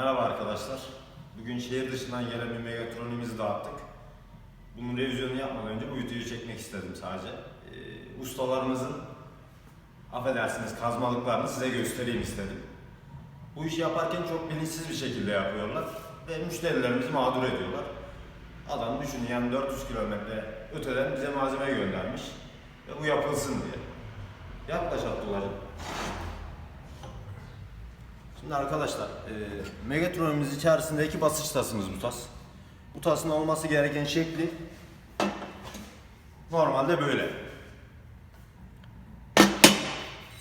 Merhaba arkadaşlar. Bugün şehir dışından gelen bir Megatron'imizi dağıttık. Bunun revizyonu yapmadan önce bu videoyu çekmek istedim sadece. Ee, ustalarımızın affedersiniz kazmalıklarını size göstereyim istedim. Bu işi yaparken çok bilinçsiz bir şekilde yapıyorlar ve müşterilerimizi mağdur ediyorlar. Adam düşünün yani 400 kilometre öteden bize malzeme göndermiş ve bu yapılsın diye. Yaklaş. Şimdi arkadaşlar, e, Megatron'umuz içerisindeki basınç tasımız bu tas. Bu tasın olması gereken şekli normalde böyle.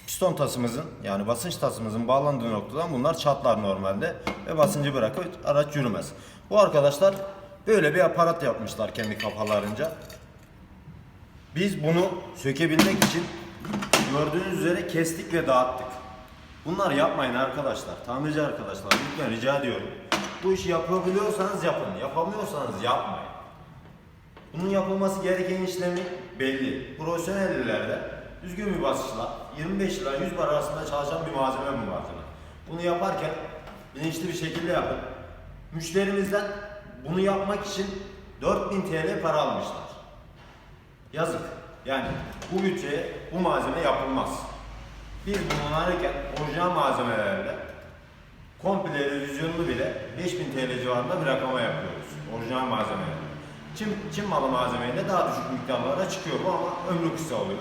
Piston tasımızın yani basınç tasımızın bağlandığı noktadan bunlar çatlar normalde ve basıncı bırakıp araç yürümez. Bu arkadaşlar böyle bir aparat yapmışlar kendi kafalarınca. Biz bunu sökebilmek için gördüğünüz üzere kestik ve dağıttık. Bunlar yapmayın arkadaşlar. Tamirci arkadaşlar lütfen rica ediyorum. Bu işi yapabiliyorsanız yapın. Yapamıyorsanız yapmayın. Bunun yapılması gereken işlemi belli. Profesyonel ellerde düzgün bir basınçla 25 ila 100 bar arasında çalışan bir malzeme bu malzeme. Bunu yaparken bilinçli bir şekilde yapın. Müşterimizden bunu yapmak için 4000 TL para almışlar. Yazık. Yani bu bütçeye bu malzeme yapılmaz. Biz bunu alırken orijinal malzemelerle komple revizyonunu bile 5000 TL civarında bir rakama yapıyoruz. Orijinal malzemeyle. Çin, Çin malı malzemeyle daha düşük miktarlara çıkıyor bu ama ömrü kısa oluyor.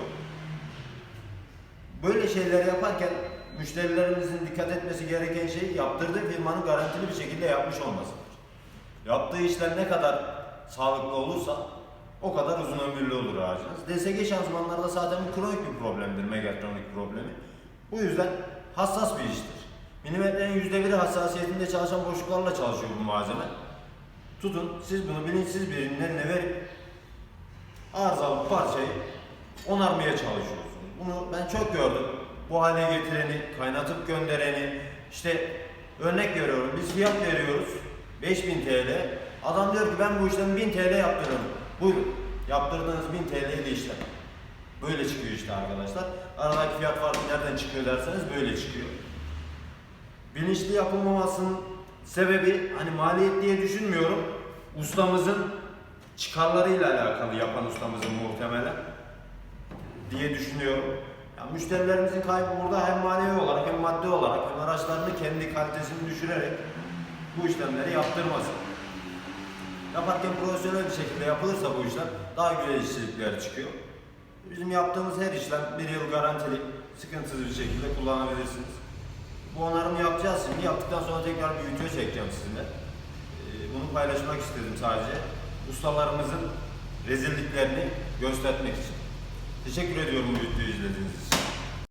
Böyle şeyler yaparken müşterilerimizin dikkat etmesi gereken şey yaptırdığı firmanın garantili bir şekilde yapmış olmasıdır. Yaptığı işler ne kadar sağlıklı olursa o kadar uzun ömürlü olur aracınız. DSG şanzımanlarda zaten bu kronik bir problemdir, megatronik problemi. Bu yüzden hassas bir iştir. Milimetrenin yüzde biri hassasiyetinde çalışan boşluklarla çalışıyor bu malzeme. Tutun, siz bunu bilinçsiz birinin eline verip arızalı parçayı onarmaya çalışıyorsunuz. Bunu ben çok gördüm. Bu hale getireni, kaynatıp göndereni, işte örnek veriyorum biz fiyat veriyoruz 5000 TL. Adam diyor ki ben bu işlemi 1000 TL yaptırırım. Buyurun. Yaptırdığınız 1000 TL'li işlem. Böyle çıkıyor işte arkadaşlar. Aradaki fiyat farkı nereden çıkıyor derseniz böyle çıkıyor. Bilinçli yapılmamasının sebebi hani maliyet diye düşünmüyorum. Ustamızın çıkarlarıyla alakalı yapan ustamızın muhtemelen diye düşünüyorum. Yani müşterilerimizin kaybı burada hem manevi olarak hem maddi olarak hem araçlarını kendi kalitesini düşürerek bu işlemleri yaptırması. Yaparken profesyonel bir şekilde yapılırsa bu işlem daha güzel işçilikler çıkıyor. Bizim yaptığımız her işlem bir yıl garantili, sıkıntısız bir şekilde kullanabilirsiniz. Bu onarımı yapacağız şimdi. Yaptıktan sonra tekrar bir video çekeceğim sizinle. Ee, Bunu paylaşmak istedim sadece. Ustalarımızın rezilliklerini göstermek için. Teşekkür ediyorum bu videoyu izlediğiniz için.